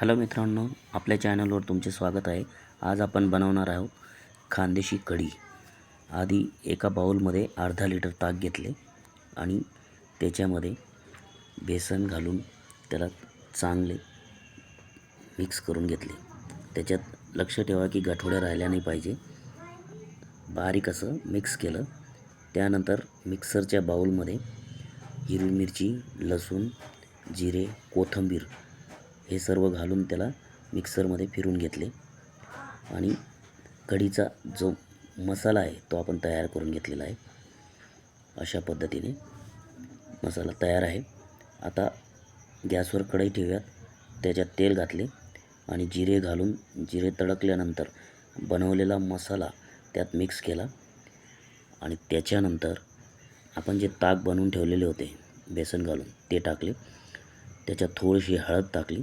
Hello मित्रांनो आपल्या चॅनलवर तुमचे स्वागत आहे. आज आपण बनवणार आहोत खानदेशी कढी. आधी एका बाउलमध्ये अर्धा लिटर ताक घेतले आणि त्याच्यामध्ये बेसन घालून त्याला चांगले मिक्स करून घेतले. त्याच्यात लक्ष ठेवा की गठोड्या राहिल्या नाही पाहिजे. बारीक असं मिक्स केलं. त्यानंतर मिक्सरच्या बाऊलमध्ये हिरवी मिरची लसूण जिरे कोथिंबीर हे सर्व घालून त्याला मिक्सरमध्ये फिरून घेतले. आणि कढीचा जो मसाला आहे तो आपण तयार करून घेतलेला आहे. अशा पद्धतीने मसाला तयार आहे. आता गॅसवर कढई ठेवूयात. त्याच्यात तेल घातले आणि जिरे घालून जिरे तडकल्यानंतर बनवलेला मसाला त्यात मिक्स केला. आणि त्याच्यानंतर आपण जे ताक बनवून ठेवलेले होते बेसन घालून ते टाकले. त्याच्यात थोडीशी हळद टाकली.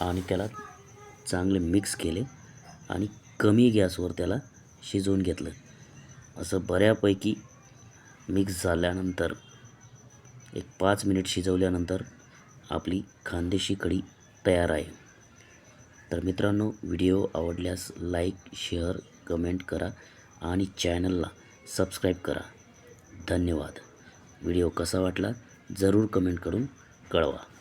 आणि त्याला चांगले मिक्स केले आणि कमी गॅसवर त्याला शिजवून घेतलं. असं बऱ्यापैकी मिक्स झाल्यानंतर एक पाच मिनिट शिजवल्यानंतर आपली खानदेशी कढी तयार आहे. तर मित्रांनो व्हिडिओ आवडल्यास लाईक शेअर कमेंट करा आणि चॅनलला सबस्क्राईब करा. धन्यवाद. व्हिडिओ कसा वाटला जरूर कमेंट करून कळवा.